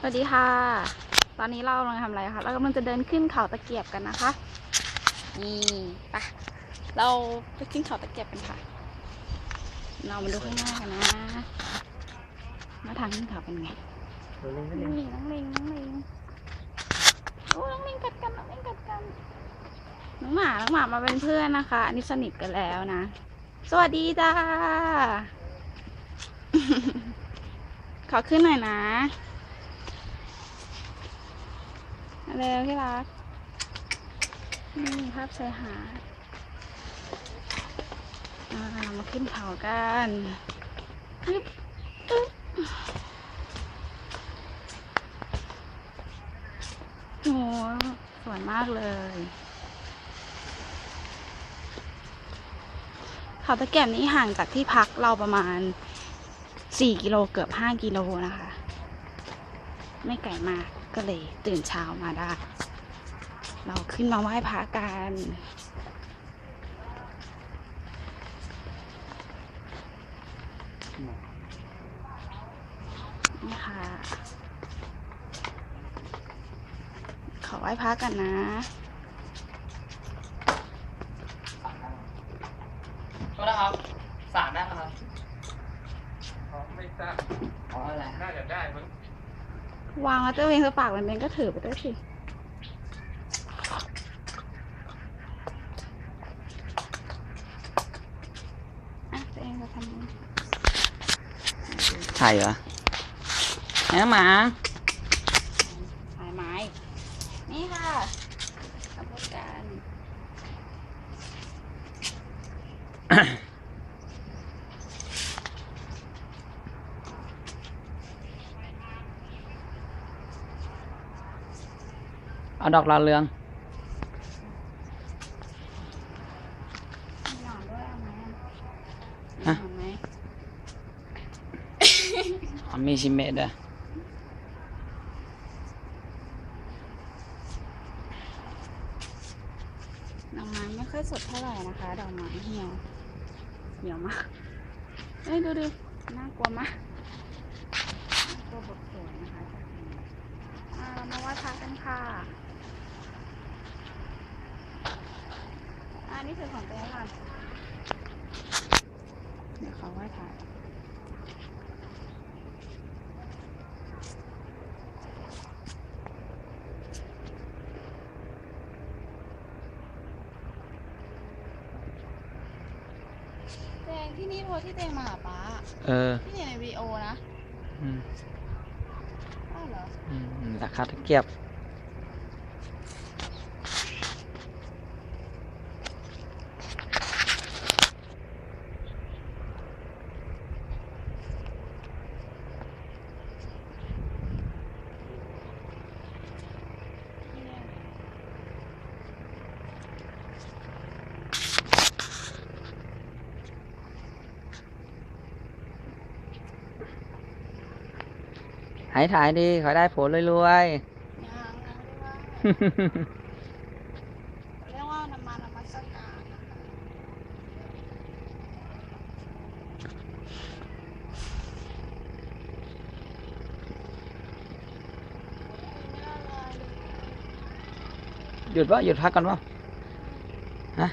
สวัสดีค่ะ ตอนนี้เรากำลังทำอะไรคะ เรากำลังจะเดินขึ้นเขาตะเกียบกันนะคะ นี่ไปะเราไปขึ้นเขาตะเกียบกันค่ะ เรามาดูข้างหน้ากันนะมาทางขึ้นเขาเป็นไงน้องลิงน้องลิงน้องลิงโอ้น้องลิงกัดกันน้องลิงกัดกัน น้องหมาน้องหมามาเป็นเพื่อนนะคะ อันนี้สนิทกันแล้วนะ สวัสดีจ้า ขอขึ้นหน่อยนะ เร็วที่รัก นี่ภาพชายหาดมาขึ้นเขากันอึ๊บอึ๊บโหสวยมากเลย เขาตะแก่มนี้ห่างจากที่พักเราประมาณ 4 กิโลเกือบ 5 กิโลนะคะ ไม่ไกลมาก ก็เลยตื่นเช้ามาได้ เราขึ้นมาไหว้พระกันนี่ค่ะขอไหว้พระกันนะโทษนะครับสารได้ไหมครับอ๋อไม่ทราบอ๋ออะไรน่าจะได้มั้ง วางแล้วตัวเองสปากมันเป็นก็ถือไปด้วยสิอะตัวเองจะทำยังไงใช่เหรอแหมหมาไม้ไม้ นี่ค่ะทำบุญกัน เอาดอกลาวเรืองมีหนอนด้วยเอาไหมฮะ หนอนไหมเอามีชิเมะด้วยดอกไม้ไม่ค่อยสดเท่าไหร่นะคะดอกไม้เหี่ยวเหี่ยวมากเฮ้ยดูดิน่ากลัวมากน่ากลัวบทสวยนะคะจากนี้อ่าเรามาไหว้พระกันค่ะ อ่านี่คือของตัวเองก่อนเดี๋ยวเขาไหว้พระเตงที่นี่โทรที่เตงมาหาป้าเออที่เห็นในวีโอนะอืมอ้าวเหรอ อืมอืมราคาตะเกียบ ที่เนี่ย ถ่ายถ่ายดีขอได้ผลรวยยังยังเรียกว่าเรียกว่านำมานมัสการนะคะหยุดวะหยุดพักกันวะฮะ